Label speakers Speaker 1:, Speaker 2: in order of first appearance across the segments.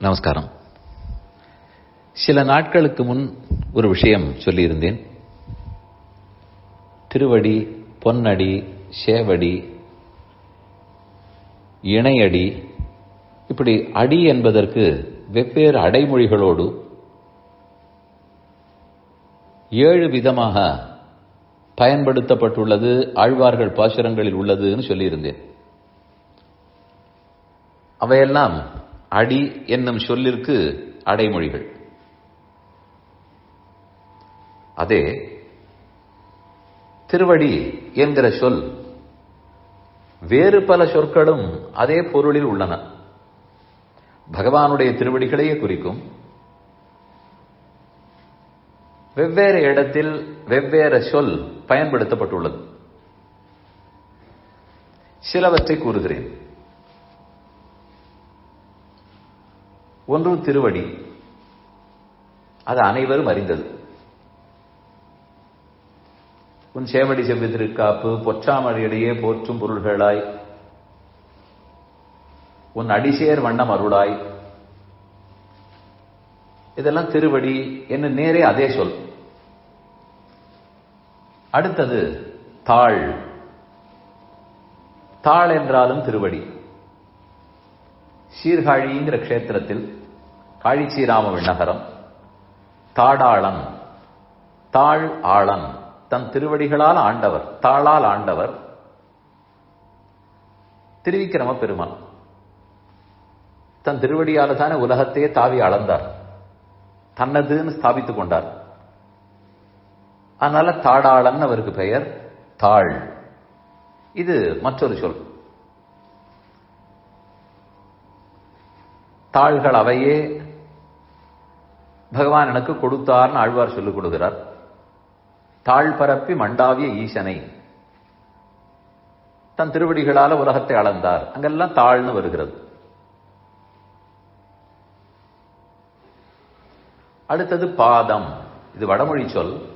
Speaker 1: நமஸ்காரம். சில நாட்களுக்கு முன் ஒரு விஷயம் சொல்லியிருந்தேன். திருவடி பொன்னடி சேவடி இணையடி இப்படி அடி என்பதற்கு வெவ்வேறு அடைமொழிகளோடு ஏழு விதமாக பயன்படுத்தப்பட்டுள்ளது ஆழ்வார்கள் பாசுரங்களில் உள்ளதுன்னு சொல்லியிருந்தேன். அவையெல்லாம் அடி என்னும் சொல்லிற்கு அடைமொழிகள். அதே திருவடி என்கிற சொல் வேறு பல சொற்களும் அதே பொருளில் உள்ளன. பகவானுடைய திருவடிகளையே குறிக்கும். வெவ்வேறு இடத்தில் வெவ்வேறு சொல் பயன்படுத்தப்பட்டுள்ளது. சிலவற்றை கூறுகிறேன். ஒன்று திருவடி. அது அனைவரும் அறிந்தது. உன் சேவடி செவ்வி திருக்காப்பு பொற்றாமழையிடையே போற்றும் பொருள்களாய் உன் அடிசேர் வண்ணம் அருளாய். இதெல்லாம் திருவடி என்று நேரே அதே சொல். அடுத்தது தாழ் தாழ் என்றாலும் திருவடி. சீர்காழிங்கிற க்ஷேத்திரத்தில் காழிச்சீராம விண்ணகரம் தாடாளன் தாழ் ஆளன் தன் திருவடிகளால் ஆண்டவர் தாளால் ஆண்டவர் திருவிக்கிரம பெருமான். தன் திருவடியால தானே உலகத்தையே தாவி அளந்தார். தன்னதுன்னு ஸ்தாபித்துக் கொண்டார். அதனால தாடாளன் அவருக்கு பெயர் தாழ். இது மற்றொரு சொல். தாள்கள் அவையே பகவான் எனக்கு கொடுத்தார்னு ஆழ்வார் சொல்லிக் கொடுக்கிறார். தாழ் பரப்பி மண்டாவிய ஈசனை. தன் திருவடிகளால உலகத்தை அளந்தார். அங்கெல்லாம் தாழ்னு வருகிறது. அடுத்தது பாதம். இது வடமொழி சொல்.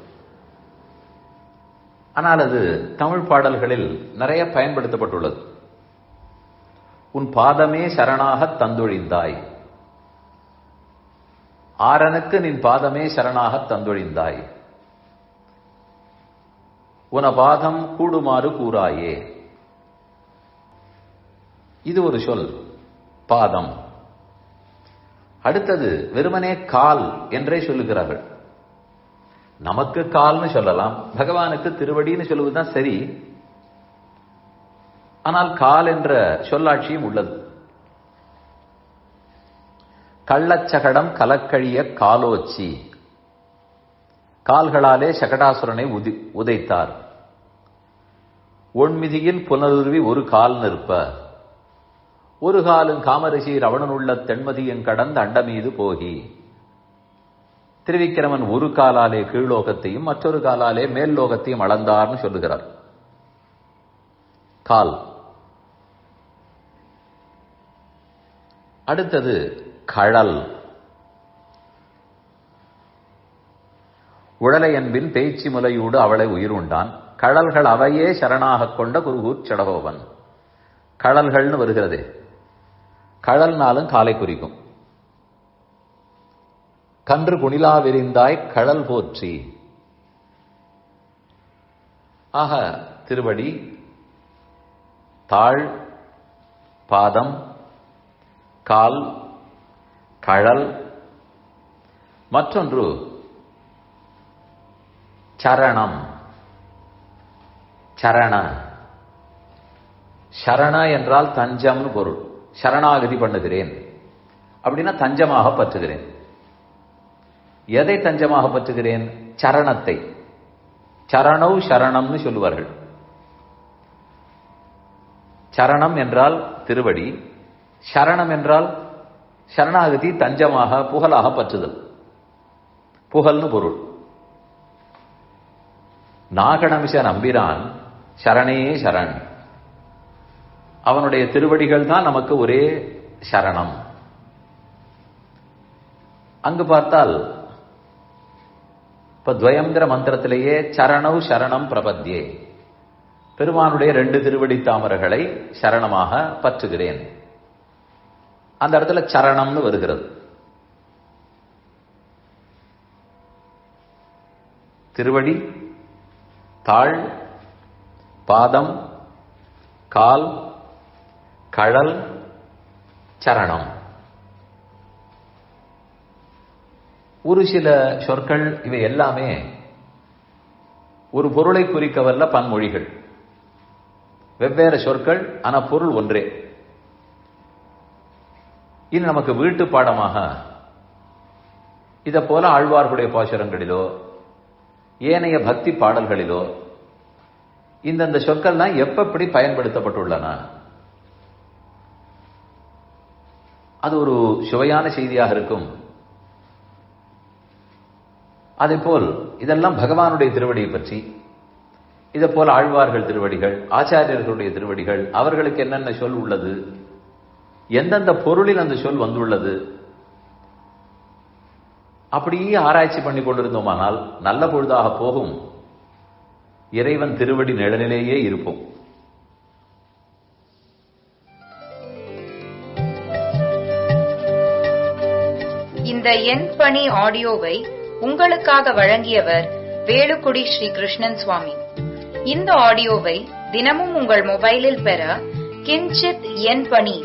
Speaker 1: ஆனால் அது தமிழ் பாடல்களில் நிறைய பயன்படுத்தப்பட்டுள்ளது. உன் பாதமே சரணாக தந்தொழிந்தாய். ஆரனுக்கு நின் பாதமே சரணாக தந்தொழிந்தாய். உன பாதம் கூடுமாறு கூறாயே. இது ஒரு சொல் பாதம். அடுத்தது வெறுமனே கால் என்றே சொல்லுகிறார்கள். நமக்கு கால்னு சொல்லலாம் பகவானுக்கு திருவடின்னு சொல்லுவதுதான் சரி. ஆனால் கால் என்ற சொல்லாட்சியும் உள்ளது. கள்ளச்சகடம் கலக்கழிய காலோச்சி. கால்களாலே சகடாசுரனை உதி உதைத்தார். ஒன்மிதியில் புனருருவி ஒரு கால் நிற்ப. ஒரு காலும் காமரிஷி ரவணனுள்ள தென்மதியின் கடந்த அண்டமீது போகி. திருவிக்கிரமன் ஒரு காலாலே கீழ்லோகத்தையும் மற்றொரு காலாலே மேல் லோகத்தையும் அளந்தார்னு சொல்லுகிறார். கால். அடுத்தது கழல். உழலை என்பின் பேச்சு முலையூடு அவளை உயிர் உண்டான் கழல்கள் அவையே சரணாக கொண்ட குருகூர் சடகோபன். கழல்கள்னு வருகிறது. கழல்னாலும் காலை குறிக்கும். கன்று குணிலா விரிந்தாய் கழல் போற்றி. ஆக திருவடி தாழ் பாதம் கால் கழல் மற்றொன்று சரணம். சரண. சரண என்றால் தஞ்சம்னு பொருள். சரணாகதி பண்ணுகிறேன். அப்படின்னா தஞ்சமாக பற்றுகிறேன். எதை தஞ்சமாக பற்றுகிறேன்? சரணத்தை. சரணவ் சரணம்னு சொல்லுவார்கள். சரணம் என்றால் திருவடி. சரணம் என்றால் சரணாகதி தஞ்சமாக புகழாக பற்றுதல். புகழ்னு பொருள். நாகணமிச நம்பிரான் சரணே சரண். அவனுடைய திருவடிகள் தான் நமக்கு ஒரே சரணம். அங்கு பார்த்தால் இப்ப துவயங்கிற மந்திரத்திலேயே சரணவ் சரணம் பிரபத்யே. பெருமானுடைய ரெண்டு திருவடி தாமரைகளை சரணமாக பற்றுகிறேன். அந்த இடத்துல சரணம்னு வருகிறது. திருவடி தாழ் பாதம் கால் கழல் சரணம். ஒரு சில சொற்கள் இவை எல்லாமே ஒரு பொருளை குறிக்கவல்ல பன்மொழிகள். வெவ்வேறு சொற்கள் ஆனால் பொருள் ஒன்றே. இது நமக்கு வீட்டு பாடமாக. இதை போல ஆழ்வார்களுடைய பாசுரங்களிலோ ஏனைய பக்தி பாடல்களிலோ இந்தந்த சொற்கள்லாம் எப்படி பயன்படுத்தப்பட்டுள்ளன? அது ஒரு சுவையான செய்தியாக இருக்கும். அதே போல் இதெல்லாம் பகவானுடைய திருவடியை பற்றி இதை போல ஆழ்வார்கள் திருவடிகள் ஆச்சாரியர்களுடைய திருவடிகள் அவர்களுக்கு என்னென்ன சொல் உள்ளது எந்தெந்த பொருளில் அந்த சொல் வந்துள்ளது? அப்படியே ஆராய்ச்சி பண்ணி கொண்டிருந்தோமானால் நல்ல பொழுதாக போகும். இறைவன் திருவடி நிழலிலேயே இருப்போம்.
Speaker 2: இந்த என் பணி ஆடியோவை உங்களுக்காக வழங்கியவர் வேலுக்குடி ஸ்ரீ கிருஷ்ணன் சுவாமி. இந்த ஆடியோவை தினமும் உங்கள் மொபைலில் பெற கிஞ்சித் என் பணி